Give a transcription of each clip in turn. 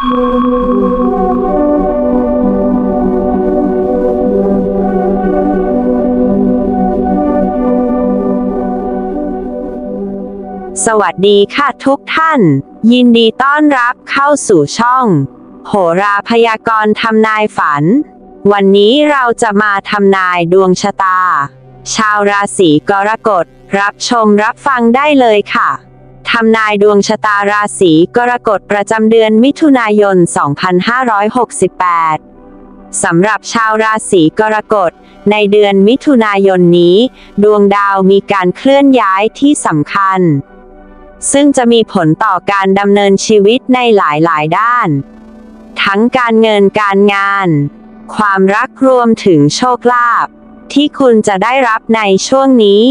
สวัสดีค่ะทุกท่าน ยินดีต้อนรับเข้าสู่ช่อง โหราพยากรณ์ทำนายฝัน วันนี้เราจะมาทำนายดวงชะตา ชาวราศีกรกฎ รับชมรับฟังได้เลยค่ะ ทำนายดวงชะตาราศีกรกฎประจำเดือนมิถุนายน 2568 สำหรับชาวราศีกรกฎ ในเดือนมิถุนายนนี้ ดวงดาวมีการเคลื่อนย้ายที่สำคัญ ซึ่งจะมีผลต่อการดำเนินชีวิตในหลายๆ ด้าน ทั้งการเงินการงาน ความรักรวมถึงโชคลาภที่คุณจะได้รับในช่วงนี้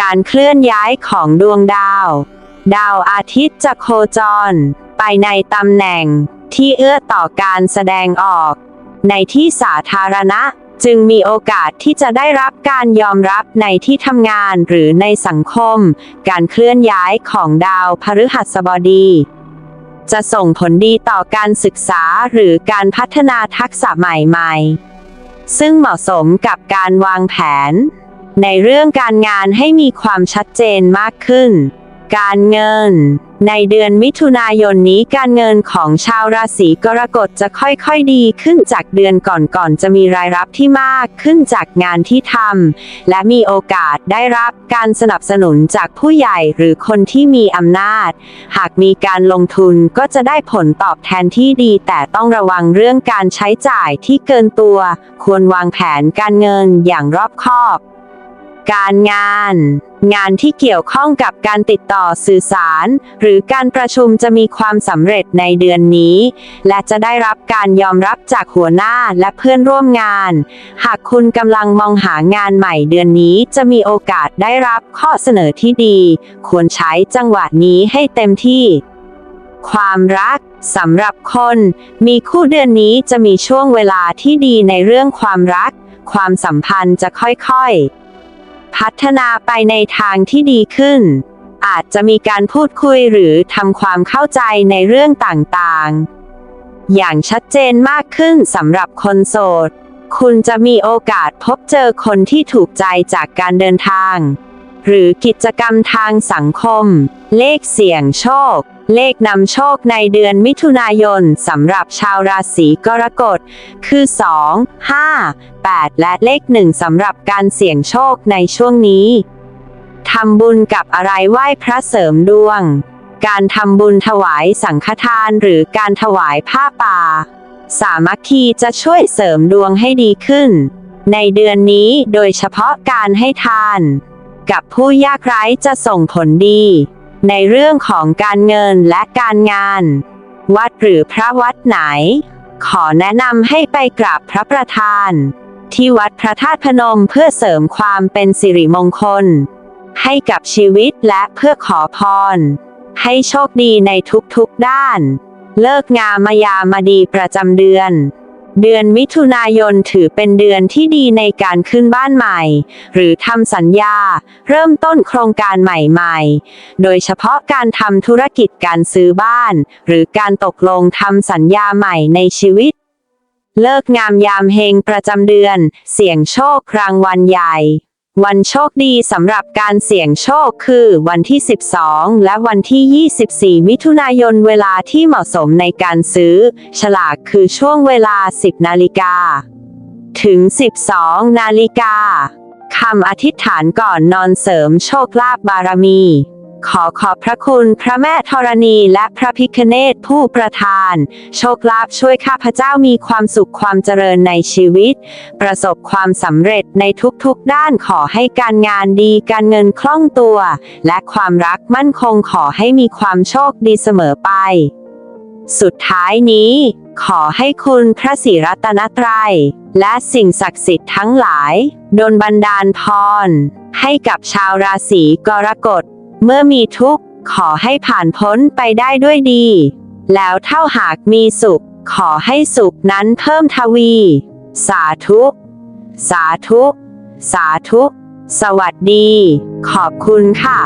การเคลื่อนย้ายของดวงดาว ดาวอาทิตย์จะโคจร ไปในตำแหน่ง ที่เอื้อต่อการแสดงออก ในที่สาธารณะ จึงมีโอกาสที่จะได้รับการยอมรับในที่ทำงานหรือในสังคม การเคลื่อนย้ายของดาวพฤหัสบดี จะส่งผลดีต่อการศึกษาหรือการพัฒนาทักษะใหม่ๆ ซึ่งเหมาะสมกับการวางแผน ในเรื่องการงานให้มีความชัดเจนมากขึ้น การเงิน ในเดือนมิถุนายนนี้การเงินของชาวราศีกรกฎจะค่อยๆดีขึ้นจากเดือนก่อนๆจะมีรายรับที่มากขึ้นจากงานที่ทำและมีโอกาสได้รับการสนับสนุนจากผู้ใหญ่หรือคนที่มีอำนาจ หากมีการลงทุนก็จะได้ผลตอบแทนที่ดีแต่ต้องระวังเรื่องการใช้จ่ายที่เกินตัว ควรวางแผนการเงินอย่างรอบคอบ การงาน งานที่เกี่ยวข้องกับการติดต่อสื่อสาร หรือการประชุมจะมีความสำเร็จในเดือนนี้ และจะได้รับการยอมรับจากหัวหน้าและเพื่อนร่วมงาน หากคุณกำลังมองหางานใหม่เดือนนี้จะมีโอกาสได้รับข้อเสนอที่ดี ควรใช้จังหวะนี้ให้เต็มที่ ความรักสำหรับคน มีคู่เดือนนี้จะมีช่วงเวลาที่ดีในเรื่องความรัก ความสัมพันธ์จะค่อยๆ พัฒนาไปในทางที่ดีขึ้น อาจจะมีการพูดคุยหรือทำความเข้าใจในเรื่องต่างๆ อย่างชัดเจนมากขึ้นสำหรับคนโสด คุณจะมีโอกาสพบเจอคนที่ถูกใจจากการเดินทาง หรือกิจกรรมทางสังคม เลขเสี่ยงโชค เลขนำโชคในเดือนมิถุนายนสำหรับชาวราศีกรกฎ คือ 2 5 8 และเลขหนึ่งสำหรับการเสี่ยงโชคในช่วงนี้ทำบุญกับอะไรไหว้พระเสริมดวง การทำบุญถวายสังฆทานหรือการถวายผ้าป่า สามัคคีจะช่วยเสริมดวงให้ดีขึ้น ในเดือนนี้โดยเฉพาะการให้ทาน กับผู้ยากไร้จะส่งผลดี ในเรื่องของการเงินและการงาน วัดหรือพระวัดไหน ขอแนะนำให้ไปกราบพระประธาน ที่วัดพระธาตุพนมเพื่อเสริมความเป็นสิริมงคล ให้กับชีวิตและเพื่อขอพร ให้โชคดีในทุกๆด้าน เลิกงามมายามาดีประจำเดือน เดือนมิถุนายนถือเป็นเดือนที่ดีในการขึ้นบ้านใหม่ หรือทำสัญญา เริ่มต้นโครงการใหม่ๆ โดยเฉพาะการทำธุรกิจการซื้อบ้าน หรือการตกลงทำสัญญาใหม่ในชีวิต เลิกงามยามเฮงประจำเดือน เสี่ยงโชครางวัลใหญ่ วันโชคดีสำหรับการเสี่ยงโชคคือวันที่ 12 และวันที่ 24 มิถุนายนเวลาที่เหมาะสมในการซื้อ ฉลากคือช่วงเวลา 10 นาฬิกา ถึง 12 นาฬิกาคำอธิษฐานก่อนนอนเสริมโชคลาภบารมี ขอขอบพระคุณพระแม่ธรณีและพระพิคเนตผู้ประทาน โชคลาภช่วยข้าพเจ้ามีความสุขความเจริญในชีวิต ประสบความสำเร็จในทุกๆด้านขอให้การงานดีการเงินคล่องตัว และความรักมั่นคงขอให้มีความโชคดีเสมอไป สุดท้ายนี้ ขอให้คุณพระศรีรัตนตรัย และสิ่งศักดิ์สิทธิ์ทั้งหลาย ดลบันดาลพร ให้กับชาวราศีกรกฎ เมื่อมีทุกข์ ขอให้ผ่านพ้นไปได้ด้วยดี แล้วเท่าหากมีสุข ขอให้สุขนั้นเพิ่มทวี สาธุ สาธุ สาธุ สวัสดี ขอบคุณค่ะ